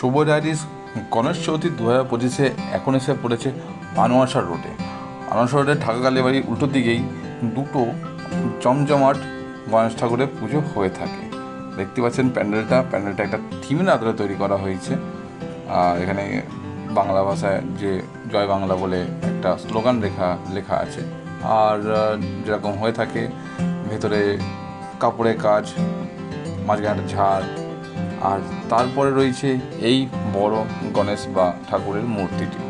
শুভ diaries Ganesh Chowdhury দু হাজার পঁচিশে এখন এসে পড়েছে আনোয়ারসার রোডে। আনোয়ারসার রোডে ঢাকা কালীবাড়ি উল্টো দিকেই দুটো জমজমাট গণেশ ঠাকুরের পুজো হয়ে থাকে। দেখতে পাচ্ছেন প্যান্ডেলটা প্যান্ডেলটা একটা থিমের আদলে তৈরি করা হয়েছে। আর এখানে বাংলা ভাষায় যে জয় বাংলা বলে একটা স্লোগান লেখা লেখা আছে। আর যেরকম হয়ে থাকে, ভেতরে কাপড়ের কাজ, মাঝখানে একটা ঝাড় আর তারপরে রয়েছে এই বড় গণেশ বা ঠাকুরের মূর্তিটি।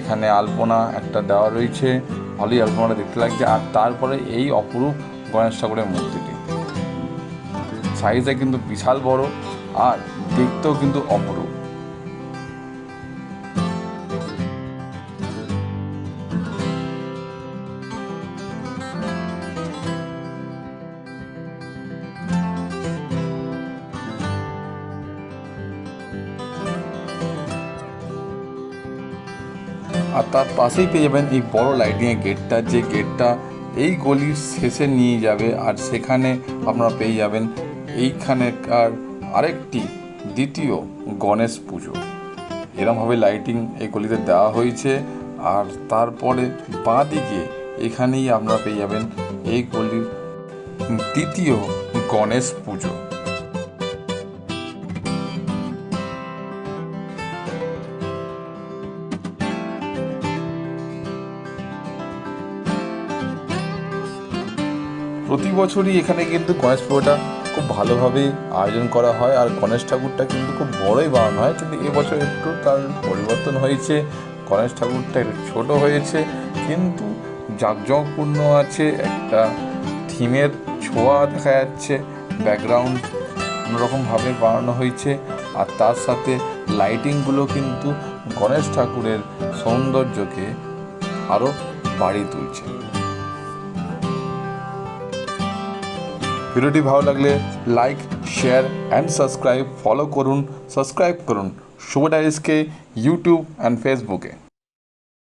এখানে আলপনা একটা দেওয়া রয়েছে, ভালোই আলপনাটা দেখতে লাগছে। আর তারপরে এই অপরূপ গণেশ ঠাকুরের মূর্তিটি। সাইজটা কিন্তু বিশাল বড় আর দেখতেও কিন্তু অপরূপ। আর তার পাশেই পেয়ে যাবেন এই বড় লাইটিংয়ের গেটটা যে গেটটা এই গলির শেষে নিয়ে যাবে আর সেখানে আপনারা পেয়ে যাবেন এইখানেকার আরেকটি দ্বিতীয় গণেশ পুজো। এরমভাবে লাইটিং এই গলিতে দেওয়া হয়েছে আর তারপরে বাঁ দিকে এখানেই আপনারা পেয়ে যাবেন এই গলির দ্বিতীয় গণেশ পুজো। প্রতি বছরই এখানে কিন্তু গণেশ পুজোটা খুব ভালোভাবে আয়োজন করা হয়, আর গণেশ ঠাকুরটা কিন্তু খুব বড়ই বানানো হয়, কিন্তু এবছর একটু তার পরিবর্তন হয়েছে। গণেশ ঠাকুরটা একটু ছোট হয়েছে, কিন্তু জাঁকজমপূর্ণ আছে, একটা থিমের ছোঁয়া দেখা যাচ্ছে, ব্যাকগ্রাউন্ড অন্যরকমভাবে বানানো হয়েছে, আর তার সাথে লাইটিংগুলো কিন্তু গণেশ ঠাকুরের সৌন্দর্যকে আরও বাড়িয়ে তুলছে। व्हिडिओटी भाव लागले like share and subscribe follow करून सबस्क्राईब कर शो डायरीज के यूट्यूब एंड फेसबुके